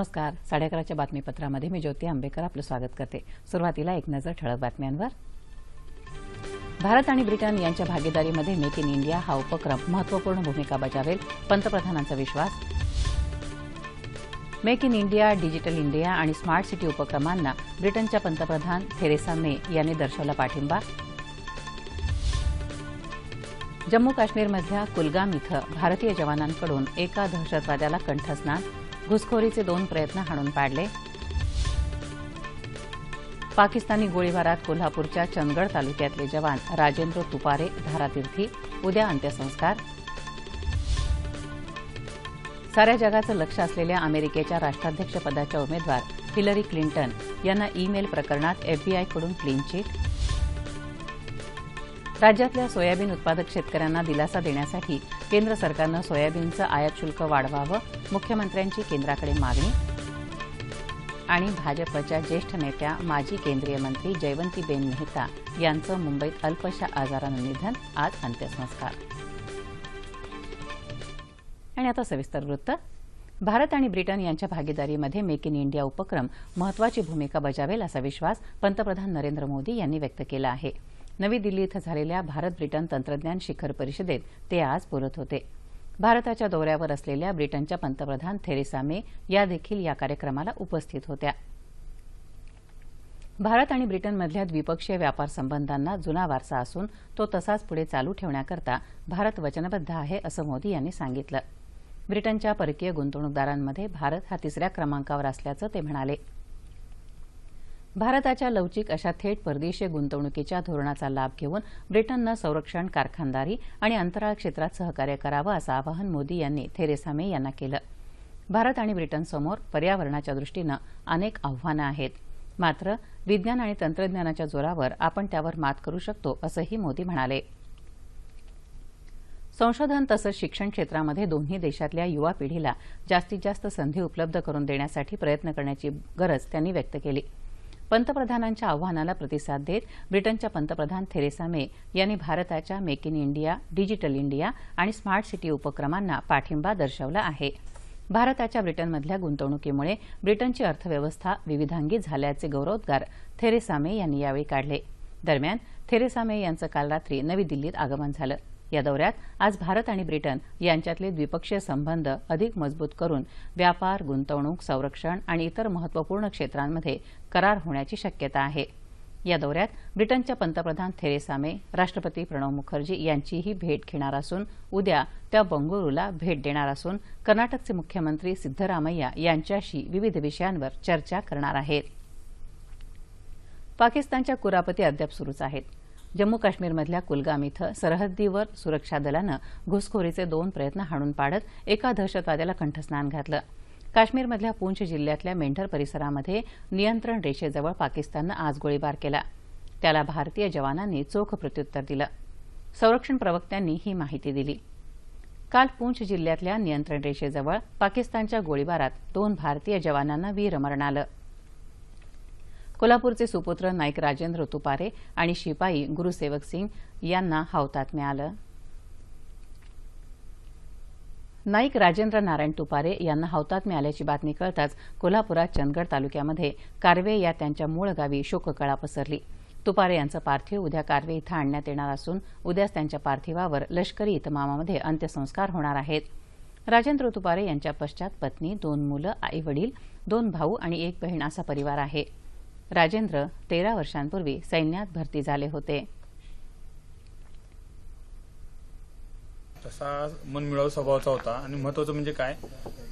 नमस्कार. साडे अकराच्या बातमीपत्रामध्ये मी ज्योती आंबेकर आपलं स्वागत करते. सुरुवातीला एक नजर ठळक बातम्यांवर. भारत आणि ब्रिटन यांच्या भागीदारीमध्ये मेक इन इंडिया हा उपक्रम महत्त्वपूर्ण भूमिका बजावेल पंतप्रधानांचा विश्वास. Make in India digital India आणि स्मार्ट सिटी उपक्रमांना ब्रिटनच्या पंतप्रधान थेरेसा मे यांनी दर्शवला पाठिंबा. जम्मू काश्मीरमधल्या कुलगाम इथं भारतीय जवानांकडून एका दहशतवाद्याला कंठस्नान. घुसखोरीचे दोन प्रयत्न हाणून पाडले. पाकिस्तानी गोळीबारात कोल्हापूरच्या चंदगड तालुक्यातले जवान राजेंद्र तुपारे धारातीर्थी उद्या अंत्यसंस्कार. साऱ्या जगाचं लक्ष असलेल्या अमेरिकेच्या राष्ट्राध्यक्षपदाच्या उमेदवार हिलरी क्लिंटन यांना ईमेल प्रकरणात एफबीआयकडून क्लीन चिट. राज्यातल्या सोयाबीन उत्पादक शेतकऱ्यांना दिलासा देण्यासाठी केंद्र सरकारनं सोयाबीनचं आयात शुल्क वाढवावं मुख्यमंत्र्यांची केंद्राकडे मागणी आणि भाजपच्या ज्येष्ठ नेत्या माजी केंद्रीय मंत्री जयवंतीबेन मेहता यांचं मुंबईत अल्पशा आजारानं निधन आज अंत्यसंस्कार. आणि आता सविस्तर वृत्त. भारत आणि ब्रिटन यांच्या भागीदारीमध्ये मेक इन इंडिया उपक्रम महत्वाची भूमिका बजावेल असा विश्वास पंतप्रधान नरेंद्र मोदी यांनी व्यक्त केला आहे. नवी दिल्ली इथं झालेल्या भारत ब्रिटन तंत्रज्ञान शिखर परिषदेत ते आज बोलत होते. भारताच्या दौऱ्यावर असलेल्या ब्रिटनच्या पंतप्रधान थेरेसा मे या देखील या कार्यक्रमाला उपस्थित होत्या. भारत आणि ब्रिटनमधल्या द्विपक्षीय व्यापार संबंधांना जुना वारसा असून तो तसाच पुढे चालू ठेवण्याकरता भारत वचनबद्ध आहे असं मोदी यांनी सांगितलं. ब्रिटनच्या परकीय गुंतवणूकदारांमध्ये भारत हा तिसऱ्या क्रमांकावर असल्याचं ते म्हणाले. भारताच्या लवचिक अशा थेट परदेशीय गुंतवणुकीच्या धोरणाचा लाभ घेऊन ब्रिटननं संरक्षण कारखानदारी आणि अंतराळ क्षेत्रात सहकार्य करावं असं आवाहन मोदी यांनी थेरेसा मे यांना केलं. भारत आणि ब्रिटनसमोर पर्यावरणाच्या दृष्टीनं अनेक आव्हानं आहेत. मात्र विज्ञान आणि तंत्रज्ञानाच्या जोरावर आपण त्यावर मात करू शकतो असंही मोदी म्हणाले. संशोधन तसंच शिक्षण क्षेत्रामध्ये दोन्ही देशातल्या युवा पिढीला जास्तीत जास्त संधी उपलब्ध करून देण्यासाठी प्रयत्न करण्याची गरज त्यांनी व्यक्त केली. पंतप्रधानांच्या आव्हानाला प्रतिसाद देत ब्रिटनच्या पंतप्रधान थेरेसा मे यांनी भारताच्या make in India digital India आणि स्मार्ट सिटी उपक्रमांना पाठिंबा दर्शवला आहे. भारताच्या ब्रिटनमधल्या गुंतवणुकीमुळे ब्रिटनची अर्थव्यवस्था विविधांगी झाल्याचे गौरवोद्गार थेरेसा मे यांनी यावेळी काढले. दरम्यान थेरेसा मे यांचं काल रात्री नवी दिल्लीत आगमन झालं. या दौऱ्यात आज भारत आणि ब्रिटन यांच्यातले द्विपक्षीय संबंध अधिक मजबूत करून व्यापार गुंतवणूक संरक्षण आणि इतर महत्त्वपूर्ण क्षेत्रांमध्ये करार होण्याची शक्यता आहे. या दौऱ्यात ब्रिटनच्या पंतप्रधान थेरेसा मे राष्ट्रपती प्रणव मुखर्जी यांचीही भेट घेणार असून उद्या त्या बंगळुरूला भेट देणार असून कर्नाटकचे मुख्यमंत्री सिद्धरामय्या यांच्याशी विविध विषयांवर चर्चा करणार आहेत. पाकिस्तानच्या कुरापती अद्याप सुरूच आहेत. जम्मू काश्मीरमधल्या कुलगाम इथं सरहद्दीवर सुरक्षा दलानं घुसखोरीचे दोन प्रयत्न हाणून पाडत एका दहशतवाद्याला कंठस्नान घातलं. काश्मीरमधल्या पूंछ जिल्ह्यातल्या मेंढर परिसरामध्ये नियंत्रण रेषेजवळ पाकिस्ताननं आज गोळीबार केला. त्याला भारतीय जवानांनी चोख प्रत्युत्तर दिलं. संरक्षण प्रवक्त्यांनी ही माहिती दिली. काल पूंछ जिल्ह्यातल्या नियंत्रण रेषेजवळ पाकिस्तानच्या गोळीबारात दोन भारतीय जवानांना वीरमरण आलं. कोल्हापूरचे सुपुत्र नाईक राजेंद्र तुपारे आणि शिपाई गुरुसेवक सिंग यांना हौतात्म्य आलं नाईक राजेंद्र नारायण तुपारे यांना हौतात्म्य आल्याची बातमी कळताच कोल्हापुरात चंदगड तालुक्यामध्ये कारवे या त्यांच्या मूळ गावी शोककळा पसरली. तुपारे यांचं पार्थिव उद्या कारवे इथं आणण्यात येणार असून उद्याच त्यांच्या पार्थिवावर लष्करी इतमामामध्ये अंत्यसंस्कार होणार आहेत. राजेंद्र तुपारे यांच्या पश्चात पत्नी दोन मुलं आई वडील दोन भाऊ आणि एक बहीण असा परिवार आहे. राजेंद्र तेरा वर्षांपूर्वी सैन्यात भरती झाले होते. तसा मनमिळावू स्वभावाचा होता. आणि महत्वाचं म्हणजे काय?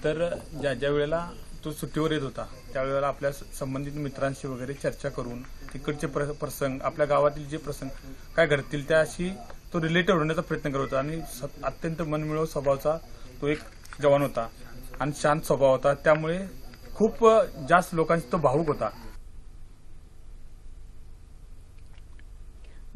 तर ज्या ज्या वेळेला तो सुट्टीवर येत होता त्यावेळेला आपल्या संबंधित मित्रांशी वगैरे चर्चा करून तिकडचे प्रसंग आपल्या गावातील जे प्रसंग काय घडतील त्याशी तो रिलेटेड होण्याचा प्रयत्न करत होता. आणि स- अत्यंत मनमिळावू स्वभावाचा तो एक जवान होता. आणि शांत स्वभाव होता. त्यामुळे खूप जास्त लोकांशी तो भावूक होता.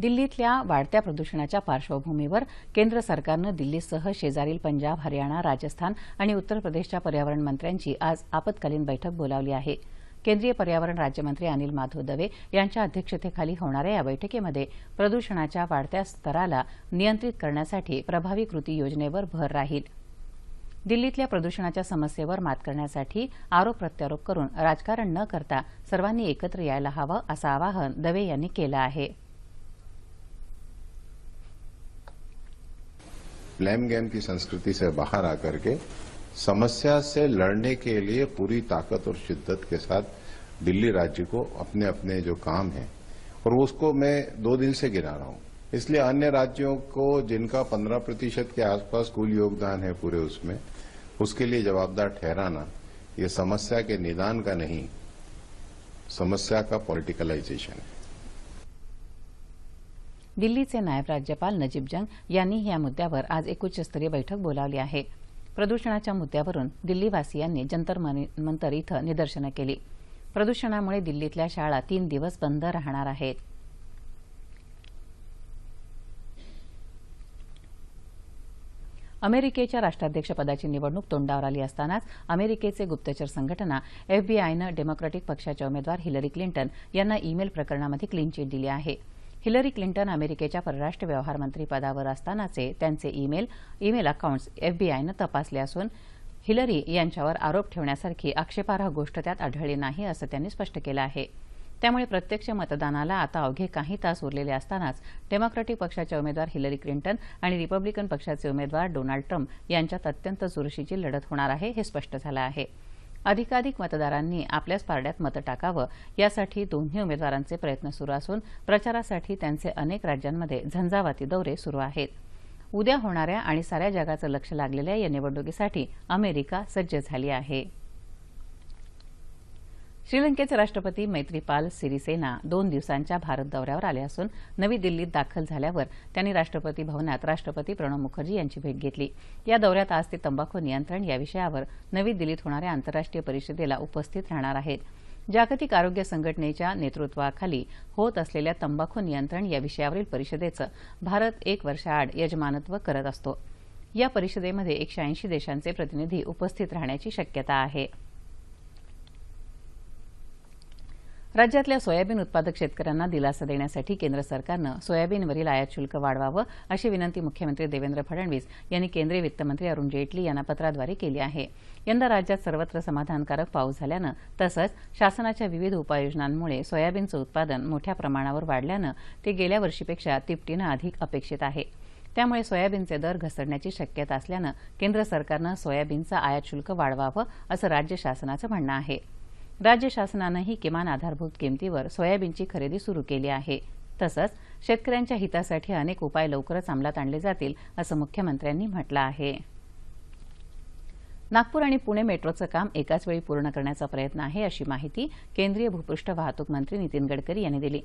दिल्लीतल्या वाढत्या प्रदूषणाच्या पार्श्वभूमीवर केंद्र सरकारनं दिल्लीसह शेजारील पंजाब हरियाणा राजस्थान आणि उत्तर प्रदेशच्या पर्यावरण मंत्र्यांची आज आपत्कालीन बैठक बोलावली आहे. केंद्रीय पर्यावरण राज्यमंत्री अनिल माधव दवे यांच्या अध्यक्षतेखाली होणाऱ्या या बैठकीमध्ये प्रदूषणाच्या वाढत्या स्तराला नियंत्रित करण्यासाठी प्रभावी कृती योजनेवर भर राहील. दिल्लीतल्या प्रदूषणाच्या समस्येवर मात करण्यासाठी आरोप प्रत्यारोप करून राजकारण न करता सर्वांनी एकत्र यायला हवं असं आवाहन दवे यांनी केलं आहे. ब्लेम गेम की संस्कृति से बाहर आकर के समस्या से लड़ने के लिए पूरी ताकत और शिद्दत के साथ दिल्ली राज्य को अपने अपने जो काम है, और उसको मैं दो दिन से गिरा रहा हूँ। इसलिए अन्य राज्यों को जिनका 15 प्रतिशत के आसपास कुल योगदान है पूरे उसमें, उसके लिए जवाबदार ठहराना ये समस्या के निदान का नहीं, समस्या का पॉलिटिकलाइजेशन है। दिल्लीचे नायब राज्यपाल नजीब जंग यांनी या मुद्द्यावर आज एक उच्चस्तरीय बैठक बोलावली आहे. प्रदूषणाच्या मुद्द्यावरून दिल्लीवासियांनी जंतर मंतर इथं निदर्शनं केली. प्रदूषणामुळे दिल्लीतल्या शाळा तीन दिवस बंद राहणार आहेत. अमेरिकेच्या राष्ट्राध्यक्षपदाची निवडणूक तोंडावर आली असतानाच अमेरिकेचे गुप्तचर संघटना एफबीआयनं डेमोक्रॅटिक पक्षाच्या उमेदवार हिलरी क्लिंटन यांना ईमेल प्रकरणामध्ये क्लीन चिट दिली आहे. हिलरी क्लिंटन अमेरिकेच्या परराष्ट्र व्यवहार मंत्री पदावर असतानाचे त्यांचे ईमेल ईमेल अकाउंट्स एफबीआयनं तपासले असून हिलरी यांच्यावर आरोप ठेवण्यासारखी आक्षेपार्ह गोष्ट त्यात आढळली नाही असं त्यांनी स्पष्ट केलं आहे. त्यामुळे प्रत्यक्ष मतदानाला आता अवघे काही तास उरलेले असतानाच डेमोक्रॅटिक पक्षाच्या उमेदवार हिलरी क्लिंटन आणि रिपब्लिकन पक्षाचे उमेदवार डोनाल्ड ट्रम्प यांच्यात अत्यंत चुरशीची लढत होणार आहे हे स्पष्ट झालं आहे. अधिकाधिक मतदारांनी आपल्याच पारड्यात मतं टाकावं यासाठी दोन्ही उमेदवारांचे प्रयत्न सुरू असून प्रचारासाठी त्यांचे अनेक राज्यांमध्ये झंझावाती दौरे सुरू आहेत. उद्या होणाऱ्या आणि साऱ्या जगाचं लक्ष लागलेल्या या निवडणुकीसाठी अमेरिका सज्ज झाली आहे. श्रीलंकेचे राष्ट्रपती मैत्रीपाल सिरिसेना दोन दिवसांच्या भारत दौऱ्यावर आले असून नवी दिल्लीत दाखल झाल्यावर त्यांनी राष्ट्रपती भवनात राष्ट्रपती प्रणव मुखर्जी यांची भेट घेतली. या दौऱ्यात आज ते तंबाखू नियंत्रण या विषयावर नवी दिल्लीत होणाऱ्या आंतरराष्ट्रीय परिषदेला उपस्थित राहणार आहेत. जागतिक आरोग्य संघटनेच्या नेतृत्वाखाली होत असलेल्या तंबाखू नियंत्रण या विषयावरील परिषदेचं भारत एक वर्षाआड यजमानत्व करत असतो. या परिषदेमध्ये एकशे ऐंशी देशांचे प्रतिनिधी उपस्थित राहण्याची शक्यता आहे. राज्यातल्या सोयाबीन उत्पादक शेतकऱ्यांना दिलासा देण्यासाठी केंद्र सरकारनं सोयाबीनवरील आयात शुल्क वाढवावं अशी विनंती मुख्यमंत्री देवेंद्र फडणवीस यांनी केंद्रीय वित्तमंत्री अरुण जेटली यांना पत्राद्वारे केली आहे. यंदा राज्यात सर्वत्र समाधानकारक पाऊस झाल्यानं तसंच शासनाच्या विविध उपाययोजनांमुळे सोयाबीनचं उत्पादन मोठ्या प्रमाणावर वाढल्यानं ते गेल्या वर्षीपेक्षा तिपटीनं अधिक अपेक्षित आहे. त्यामुळे सोयाबीनचे दर घसरण्याची शक्यता असल्यानं केंद्र सरकारनं सोयाबीनचं आयात शुल्क वाढवावं असं राज्य शासनाचं म्हणणं आहे. राज्य शासनानंही किमान आधारभूत किमतीवर सोयाबीनची खरेदी सुरू केली आहे. तसंच शेतकऱ्यांच्या हितासाठी अनेक उपाय लवकरच अंमलात आणले जातील असं मुख्यमंत्र्यांनी म्हटलं आहे. नागपूर आणि पुणे मेट्रोचं काम एकाच वेळी पूर्ण करण्याचा प्रयत्न आहे अशी माहिती केंद्रीय भूपृष्ठ वाहतूक मंत्री नितीन गडकरी यांनी दिली.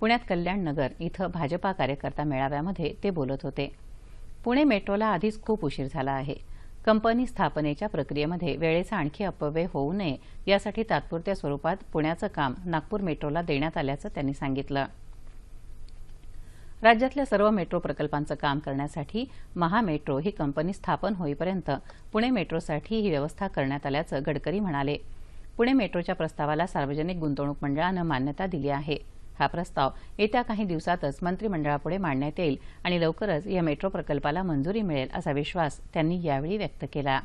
पुण्यात कल्याण नगर इथं भाजपा कार्यकर्ता मेळाव्यामध्ये ते बोलत होते. पुणे मेट्रोला आधीच खूप उशीर झाला आहे. कंपनी स्थापनेच्या प्रक्रियेमध्ये वेळेचा आणखी अपव्यय होऊ नये यासाठी तात्पुरत्या स्वरूपात पुण्याचं काम नागपूर मेट्रोला देण्यात आल्याचं त्यांनी सांगितलं. राज्यातल्या सर्व मेट्रो प्रकल्पांचं काम करण्यासाठी महामेट्रो ही कंपनी स्थापन होईपर्यंत पुणे मेट्रोसाठी ही व्यवस्था करण्यात आल्याचं गडकरी म्हणाले. पुणे मेट्रोच्या प्रस्तावाला सार्वजनिक गुंतवणूक मंडळानं मान्यता दिली आहे. हा प्रस्ताव येत्या काही दिवसातच मंत्रिमंडळापुढे मांडण्यात येईल आणि लवकरच या मेट्रो प्रकल्पाला मंजुरी मिळेल असा विश्वास त्यांनी यावेळी व्यक्त केला.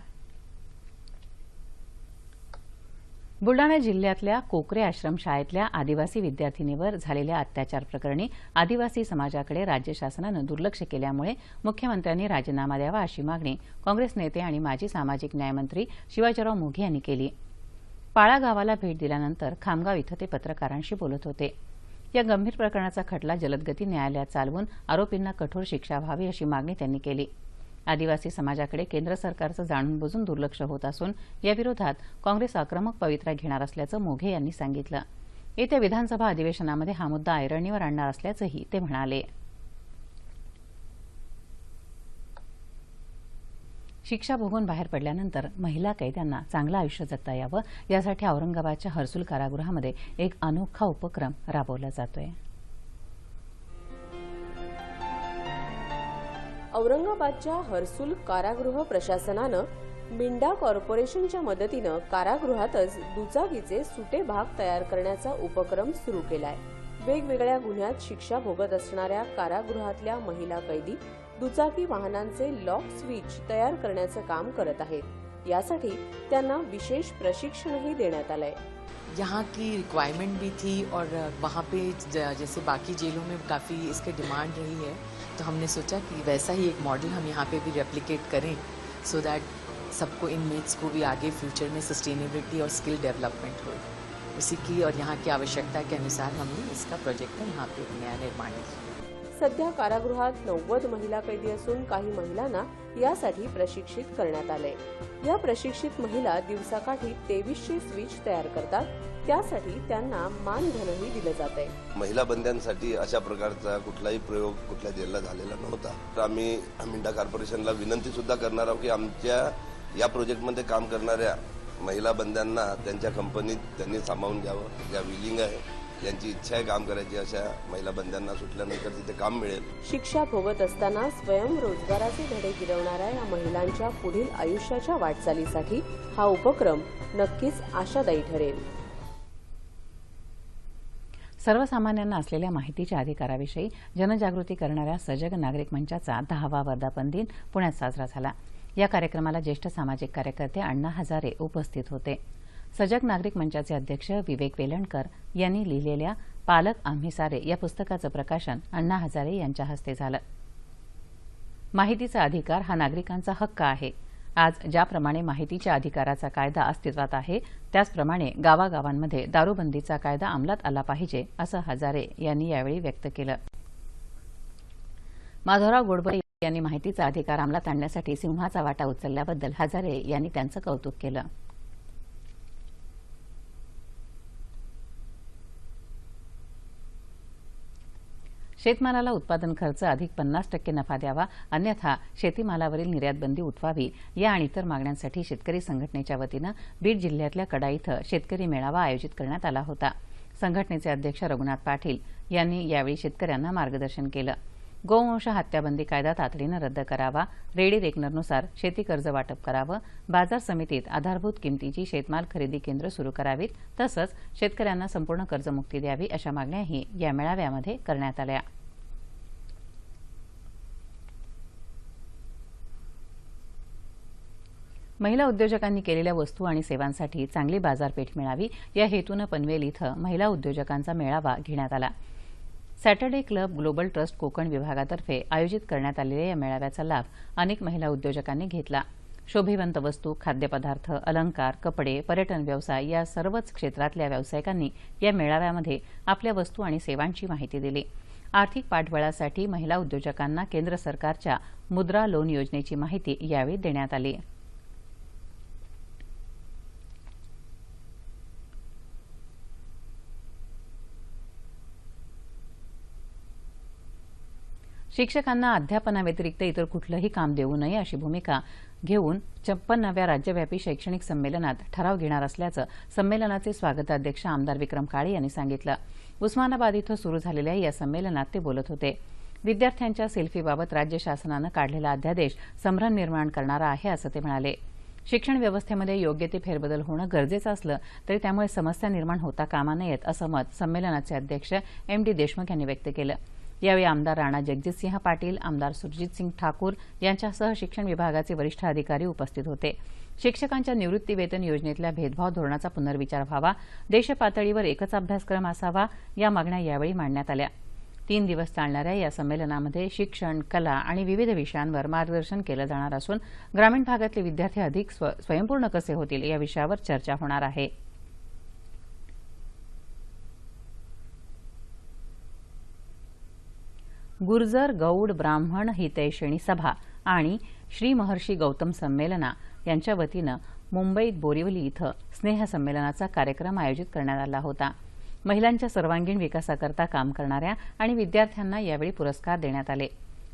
बुलडाणा जिल्ह्यातल्या कोकरे आश्रम शाळेतल्या आदिवासी विद्यार्थिनीवर झालेल्या अत्याचार प्रकरणी आदिवासी समाजाकडे राज्य शासनानं दुर्लक्ष केल्यामुळे मुख्यमंत्र्यांनी राजीनामा द्यावा अशी मागणी काँग्रेस नेते आणि माजी सामाजिक न्यायमंत्री शिवाजीराव मोघे यांनी केली. पाळा गावाला भेट दिल्यानंतर खामगाव इथं ते पत्रकारांशी बोलत होते. या गंभीर प्रकरणाचा खटला जलदगती न्यायालयात चालवून आरोपींना कठोर शिक्षा व्हावी अशी मागणी त्यांनी केली. आदिवासी समाजाकडे केंद्र सरकारचं जाणून बुजून दुर्लक्ष होत असून याविरोधात काँग्रेस आक्रमक पवित्रा घेणार असल्याचं मोघे यांनी सांगितलं. येत्या विधानसभा अधिवेशनामध्ये हा मुद्दा ऐरणीवर आणणार असल्याचंही ते म्हणाले. शिक्षा भोगून बाहेर पडल्यानंतर महिला कैद्यांना चांगलं आयुष्य जगता यावं यासाठी औरंगाबादच्या हर्सुल कारागृहामध्ये एक अनोखा उपक्रम राबवला जातोय. औरंगाबादच्या हर्सुल कारागृह प्रशासनानं मिंडा कॉर्पोरेशनच्या मदतीनं कारागृहातच दुचाकीचे सुटे भाग तयार करण्याचा उपक्रम सुरू केलाय. वेगवेगळ्या गुन्ह्यात शिक्षा भोगत असणाऱ्या कारागृहातल्या महिला कैदी दुचाकी वाहनांचे लॉक स्विच तयार करण्याचं काम करत आहेत. विशेष प्रशिक्षणही देण्यात आलंय. यहाँ की रिक्वायरमेंट भी थी और वहाँ पे जैसे बाकी जेलों में काफ़ी इसके डिमांड रही है तो हमने सोचा कि वैसा ही एक मॉडल हम यहाँ पे भी रेप्लिकेट करें सो दैट सबको इनमेट्स को भी आगे फ्यूचर में सस्टेनेबिलिटी और स्किल डेवलपमेंट हो। उसी की और यहाँ की आवश्यकता के अनुसार हमने इसका प्रोजेक्ट है यहाँ पे नया निर्माण किया। सध्या कारागृहात नव्वद महिला कैदी असून काही महिलांना यासाठी प्रशिक्षित करण्यात आले या प्रशिक्षित महिला दिवसाकाठी तेवीसशे स्विच तयार करतात. त्यासाठी त्यांना मानधनही दिलं जात आहे महिला बंद्यांसाठी अशा प्रकारचा कुठलाही प्रयोग कुठल्या जेलला झालेला नव्हता. तर आम्ही मिंडा कॉर्पोरेशनला विनंती सुद्धा करणार आहोत की आमच्या या प्रोजेक्टमध्ये काम करणाऱ्या महिला बंद्यांना त्यांच्या कंपनीत त्यांनी सामावून घ्यावं. ज्या विलिंग आहे ज्यांची इच्छा आहे काम करायची अशा महिला बंद्यांना सुटल्यानंतर तिथे काम मिळेल. शिक्षा भोगत असताना स्वयंरोजगाराचे धडे गिरवणाऱ्या या महिलांच्या पुढील आयुष्याच्या वाटचालीसाठी हा उपक्रम नक्कीच आशादायी ठरेल. सर्वसामान्यांना असलेल्या माहितीच्या अधिकाराविषयी जनजागृती करणाऱ्या सजग नागरिक मंचाचा दहावा वर्धापन दिन पुण्यात साजरा झाला. या कार्यक्रमाला ज्येष्ठ सामाजिक कार्यकर्ते अण्णा हजारे उपस्थित होते. सजग नागरिक मंचाचे अध्यक्ष विवेक वेलणकर यांनी लिहिलेल्या पालक आम्ही सारे या पुस्तकाचं प्रकाशन अण्णा हजारे यांच्या हस्ते झालं. माहितीचा अधिकार हा नागरिकांचा हक्क आहे. आज ज्याप्रमाणे माहितीच्या अधिकाराचा कायदा अस्तित्वात आहे त्याचप्रमाणे गावागावांमध्ये दारूबंदीचा कायदा अंमलात आला पाहिजे असं हजारे यांनी यावेळी व्यक्त केलं. माधवराव गोडबोले यांनी माहितीचा अधिकार अंमलात आणण्यासाठी सिंहाचा वाटा उचलल्याबद्दल हजारे यांनी त्यांचं कौतुक केलं. शेतमालाला उत्पादन खर्च अधिक पन्नास टक्के नफा द्यावा अन्यथा शेतीमालावरील निर्यातबंदी उठवावी या आणि इतर मागण्यांसाठी शेतकरी संघटनेच्या वतीनं बीड जिल्ह्यातल्या कडा इथं शेतकरी मेळावा आयोजित करण्यात आला होता. संघटनेचे अध्यक्ष रघुनाथ पाटील यांनी यावेळी शेतकऱ्यांना मार्गदर्शन केलं. गोवंश हत्याबंदी कायदा तातडीनं रद्द करावा रेडी रेकनरनुसार शेती कर्ज वाटप करावं बाजार समितीत आधारभूत किमतीची शेतमाल खरेदी केंद्र सुरू करावीत तसंच शेतकऱ्यांना संपूर्ण कर्जमुक्ती द्यावी अशा मागण्याही या मेळाव्यामध्ये करण्यात आल्या. महिला उद्योजकांनी केलेल्या वस्तू आणि सेवांसाठी चांगली बाजारपेठ मिळावी या हेतूनं पनवेल इथं महिला उद्योजकांचा मेळावा घेण्यात आला. Saturday club global trust Konkan विभागातर्फे आयोजित करण्यात आलेल्या या मेळाव्याचा लाभ अनेक महिला उद्योजकांनी घेतला. शोभिवंत वस्तू खाद्यपदार्थ अलंकार कपडे पर्यटन व्यवसाय या सर्वच क्षेत्रातल्या व्यावसायिकांनी या मेळाव्यामध्ये आपल्या वस्तू आणि सेवांची माहिती दिली. आर्थिक पाठबळासाठी महिला उद्योजकांना केंद्र सरकारच्या मुद्रा लोन योजनेची माहिती यावेळी देण्यात आली. शिक्षकांना अध्यापनाव्यतिरिक्त इतर कुठलंही काम देऊ नये अशी भूमिका घेऊन छप्पन्नाव्या राज्यव्यापी शैक्षणिक संमेलनात ठराव घेणार असल्याचं संमेलनाचे स्वागताध्यक्ष आमदार विक्रम काळे यांनी सांगितलं. उस्मानाबाद इथं सुरू झालेल्या या संमेलनात ते बोलत होते. विद्यार्थ्यांच्या सेल्फीबाबत राज्य शासनानं काढलेला अध्यादेश संभ्रम निर्माण करणारा आहे असं ते म्हणाले. शिक्षण व्यवस्थेमध्ये योग्य ते फेरबदल होणं गरजेचं असलं तरी त्यामुळे समस्या निर्माण होता कामा नयेत असं मत संमेलनाचे अध्यक्ष एम डी देशमुख यांनी व्यक्त केलं. यावेळी आमदार राणा जगजितसिंह पाटील आमदार सुरजितसिंग ठाकूर यांच्यासह शिक्षण विभागाचे वरिष्ठ अधिकारी उपस्थित होते. शिक्षकांच्या निवृत्ती वेतन योजनेतल्या भेदभाव धोरणाचा पुनर्विचार व्हावा देशपातळीवर एकच अभ्यासक्रम असावा या मागण्या यावेळी मांडण्यात आल्या. तीन दिवस चालणाऱ्या या संमेलनामध्ये शिक्षण कला आणि विविध विषयांवर मार्गदर्शन केलं जाणार असून ग्रामीण भागातले विद्यार्थी अधिक स्व स्वयंपूर्ण कसे होतील या विषयावर चर्चा होणार आहे. गुर्जर गौड ब्राह्मण हितैषणी सभा आणि श्री महर्षी गौतम संमेलना यांच्या वतीनं मुंबईत बोरिवली इथं स्नेहसंमेलनाचा कार्यक्रम आयोजित करण्यात आला होता. महिलांच्या सर्वांगीण विकासाकरता काम करणाऱ्या आणि विद्यार्थ्यांना यावेळी पुरस्कार देण्यात आले.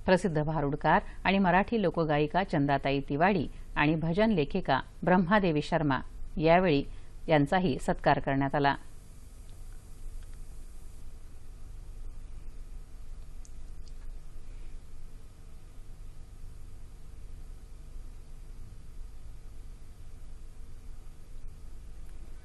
प्रसिद्ध भारुडकार आणि मराठी लोकगायिका चंदाताई तिवाडी आणि भजन लेखिका ब्रह्मादेवी शर्मा यावेळी यांचाही सत्कार करण्यात आला.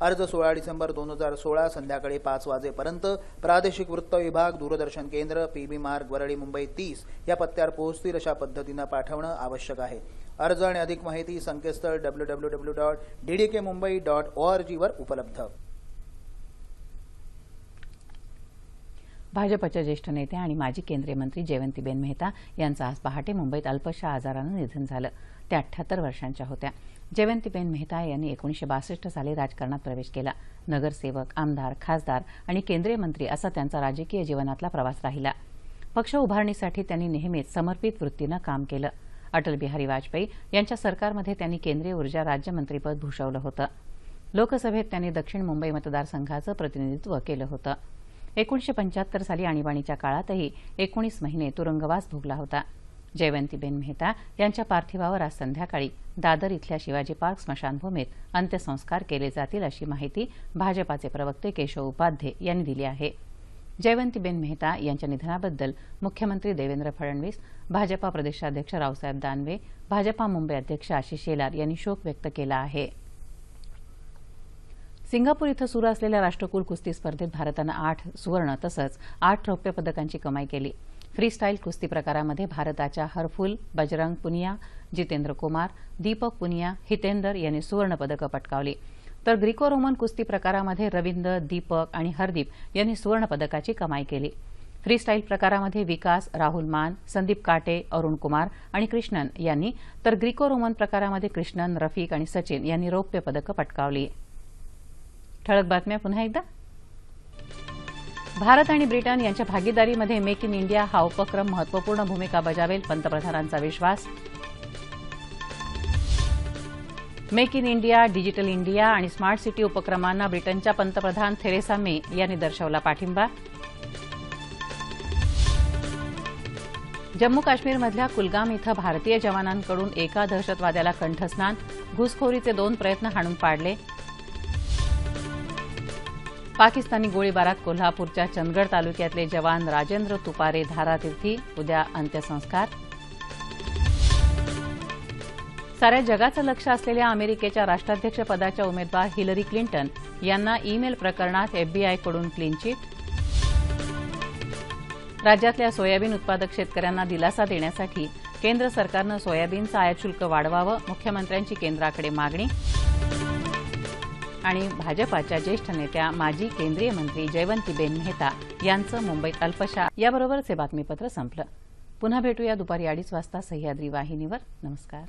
अर्ज सोळा डिसेंबर दोन हजार सोळा संध्याकाळी पाच वाजेपर्यंत प्रादेशिक वृत्त विभाग दूरदर्शन केंद्र पीबी मार्ग वरळी मुंबई तीस या पत्त्यावर पोहोचतील अशा पद्धतीनं पाठवणं आवश्यक आहे. अर्ज आणि अधिक माहिती संकेतस्थळ W W W dot DDK Mumbai dot O R जीवर उपलब्ध. भाजपच्या ज्येष्ठ नेत्या आणि माजी केंद्रीय मंत्री जयवंतीबेन मेहता यांचं आज पहाटे मुंबईत अल्पशा आजारानं निधन झालं. त्या अठ्ठ्याहत्तर वर्षांच्या होत्या. जयवंतीबेन मेहता यांनी एकोणीशे बासष्ट साली राजकारणात प्रवेश केला. नगरसेवक आमदार खासदार आणि केंद्रीय मंत्री असा त्यांचा राजकीय जीवनातला प्रवास राहिला. पक्ष उभारणीसाठी त्यांनी नेहमीच समर्पित वृत्तीनं काम केलं. अटल बिहारी वाजपेयी यांच्या सरकारमध्ये त्यांनी केंद्रीय ऊर्जा राज्यमंत्रीपद भूषवलं होतं. लोकसभेत त्यांनी दक्षिण मुंबई मतदारसंघाचं प्रतिनिधित्व केलं होतं. एकोणीशे पंच्याहत्तर साली आणीबाणीच्या काळातही एकोणीस महिने तुरुंगवास भोगला होता. जयवंतीबेन मेहता यांच्या पार्थिवावर आज संध्याकाळी दादर इथल्या शिवाजी पार्क स्मशानभूमीत अंत्यसंस्कार केले जातील अशी माहिती भाजपाचे प्रवक्ते केशव उपाध्ये यांनी दिली आहे. जयवंतीबेन मेहता यांच्या निधनाबद्दल मुख्यमंत्री देवेंद्र फडणवीस भाजपा प्रदेशाध्यक्ष रावसाहेब दानवे भाजपा मुंबई अध्यक्ष आशिष शेलार यांनी शोक व्यक्त केला आहे. सिंगापूर इथं सुरू असलेल्या राष्ट्रकुल कुस्ती स्पर्धेत भारतानं आठ सुवर्ण तसंच आठ रौप्य पदकांची कमाई केली. फ्रीस्टाईल कुस्ती प्रकारामध्ये भारताच्या हरफुल बजरंग पुनिया जितेंद्र कुमार दीपक पुनिया हितेंदर यांनी सुवर्णपदकं पटकावली. तर ग्रीको रोमन कुस्ती प्रकारामध्ये रवींद्र दीपक आणि हरदीप यांनी सुवर्णपदकाची कमाई केली. फ्रीस्टाईल प्रकारामध्ये विकास राहुल मान संदीप काटे अरुण कुमार आणि कृष्णन यांनी तर ग्रीको रोमन प्रकारामध्ये कृष्णन रफिक आणि सचिन यांनी रौप्य पदकं पटकावली. ठळक बातम्या पुन्हा एकदा. भारत आणि ब्रिटन यांच्या भागीदारीमध्ये मेक इन इंडिया हा उपक्रम महत्त्वपूर्ण भूमिका बजावेल पंतप्रधानांचा विश्वास. Make in India digital India आणि स्मार्ट सिटी उपक्रमांना ब्रिटनच्या पंतप्रधान थेरेसा मे यांनी दर्शवला पाठिंबा. जम्मू काश्मीरमधल्या कुलगाम इथं भारतीय जवानांकडून एका दहशतवाद्याला कंठस्नान घुसखोरीचे दोन प्रयत्न हाणून पाडले. पाकिस्तानी गोळीबारात कोल्हापूरच्या चंदगड तालुक्यातले जवान राजेंद्र तुपारे धारातीर्थी. उद्या अंत्यसंस्कार. साऱ्या जगाचं लक्ष असलेल्या अमेरिकेच्या राष्ट्राध्यक्षपदाच्या उमेदवार हिलरी क्लिंटन यांना ईमेल प्रकरणात एफबीआयकडून क्लीनचिट राज्यातल्या सोयाबीन उत्पादक शेतकऱ्यांना दिलासा देण्यासाठी केंद्र सरकारनं सोयाबीनचं आयात शुल्क वाढवावं मुख्यमंत्र्यांची केंद्राकडे मागणी. आणि भाजपाच्या ज्येष्ठ नेत्या माजी केंद्रीय मंत्री जयवंतीबेन मेहता यांचं मुंबईत अल्पशा. याबरोबरच हे बातमीपत्र संपलं. पुन्हा भेटूया दुपारी अडीच वाजता सह्याद्री वाहिनीवर. नमस्कार.